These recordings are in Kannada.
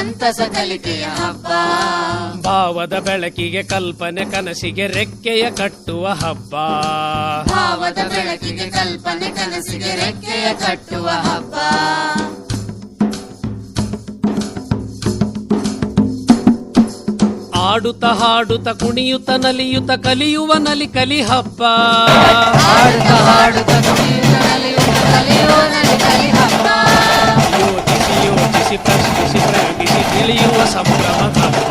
ಸಂತಸ ಕಲಿಕೆಯ ಹಬ್ಬ. ಭಾವದ ಬೆಳಕಿಗೆ ಕಲ್ಪನೆ ಕನಸಿಗೆ ರೆಕ್ಕೆಯ ಕಟ್ಟುವ ಹಬ್ಬ. ಭಾವದ ಬೆಳಕಿಗೆ ಕಲ್ಪನೆ ಕನಸಿಗೆ ರೆಕ್ಕೆಯ ಕಟ್ಟುವ ಹಬ್ಬ. ಆಡುತ್ತ ಹಾಡುತ್ತ ಕುಣಿಯುತ್ತ ನಲಿಯುತ್ತ ಕಲಿಯುವ ನಲಿ ಕಲಿ ಹಬ್ಬ. ತಿಳಿಯುವ ಸಂಭ್ರಮ ಹಬ್ಬ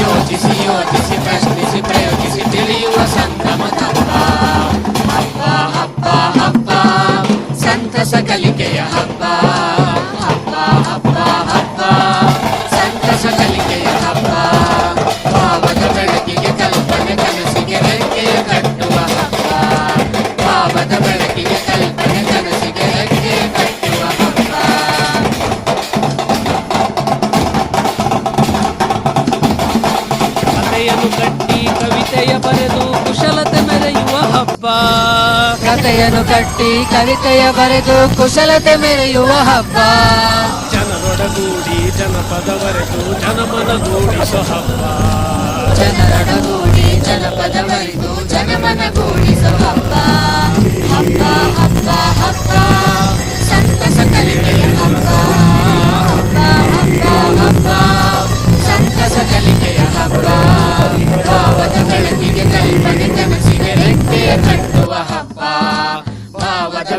ಯೋಚಿಸಿ ಯೋಚಿಸಿ ಪ್ರಶ್ನಿಸಿ ಪ್ರಯೋಗಿಸಿ ತಿಳಿಯುವ ಸಂಭ್ರಮ ಹಬ್ಬ ಹಬ್ಬ ಹಬ್ಬ ಹಬ್ಬ ಸಂತಸ ಬರೆದು ಕುಶಲತೆ ಮೆರೆಯುವ ಹಬ್ಬ. ಕಥೆಯನ್ನು ಕಟ್ಟಿ ಕವಿತೆಯ ಬರೆದು ಕುಶಲತೆ ಮೆರೆಯುವ ಹಬ್ಬ. ಜನರೊಡಗೂಡಿ ಜನಪದವರೆಗೂ ಜನಮನಗೂಡಿಸುವ ಹಬ್ಬ. ಜನರೊಡಗೂಡಿ ಜನಪದ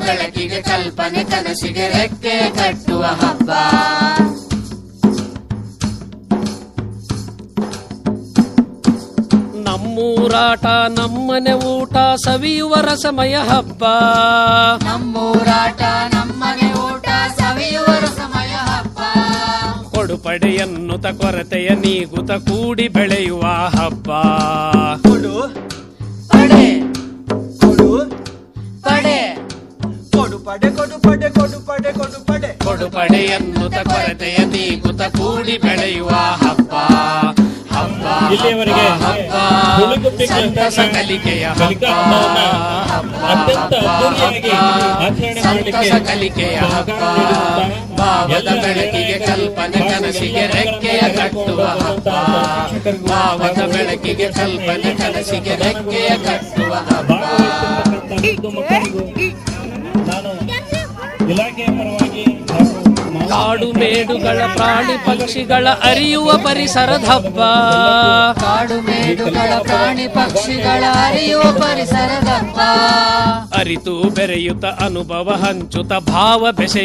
ಬೆಳಕಿಗೆ ಕಲ್ಪನೆ ಕನಸಿಗೆ ರೆಕ್ಕೆ ಕಟ್ಟುವ ಹಬ್ಬ. ನಮ್ಮೂರಾಟ ನಮ್ಮನೆ ಊಟ ಸವಿಯುವ ರಸಮಯ ಹಬ್ಬ. ನಮ್ಮೂರಾಟ ನಮ್ಮನೆ ಊಟ ಸವಿಯುವ ರಸಮಯ ಹಬ್ಬ. ಕೊಡುಪಡೆಯನ್ನು ತ ಕೊರತೆಯ ನೀಗುತ ಕೂಡಿ ಬೆಳೆಯುವ ಹಬ್ಬ. ಪಡೆ ಕೊಡು ಪಡೆ ಕೊಡು ಪಡೆ ಕೊಡು ಪಡೆ. ಕೊಡುಪಡೆ ಪಡೆಯನ್ನು ಕೊರತೆಯ ಕುತ ಕೂಡಿ ಬೆಳೆಯುವ ಹಬ್ಬ. ಹಬ್ಬ ಇಲ್ಲಿಯವರೆಗೆ ಹಬ್ಬ ಸಕಲಿಕೆಯ ಸಂತಸ ಕಲಿಕೆಯ ಹಬ್ಬ ಅತ್ಯಂತ ಅದ್ದೂರಿಯಾಗಿ ಆಚರಣೆ ಮಾಡಲಿಕ್ಕೆ ಕಲಿಕೆಯ ಹಬ್ಬ. ಭಾವದ ಬೆಳಕಿಗೆ ಕಲ್ಪನೆ ಕನಸಿಗೆ ರೆಕ್ಕೆಯ ಕಟ್ಟುವ ಹಬ್ಬ. ಭಾವದ ಬೆಳಕಿಗೆ ಕಲ್ಪನೆ ಕನಸಿಗೆ ರೆಕ್ಕೆಯ ಕಟ್ಟುವ ಹಬ್ಬ. ಕಾಡು ಮೇಡುಗಳ ಪ್ರಾಣಿ ಪಕ್ಷಿಗಳ ಅರಿಯುವ ಪರಿಸರದ ಹಬ್ಬ ಕಾಡು ಮೇಡುಗಳ ಪ್ರಾಣಿ ಪಕ್ಷಿಗಳ ಅರಿಯುವ ಪರಿಸರದ ಹಬ್ಬ ಅರಿತು ಬೆರೆಯುತ್ತ ಅನುಭವ ಹಂಚುತ ಭಾವ ಬೆಸೆ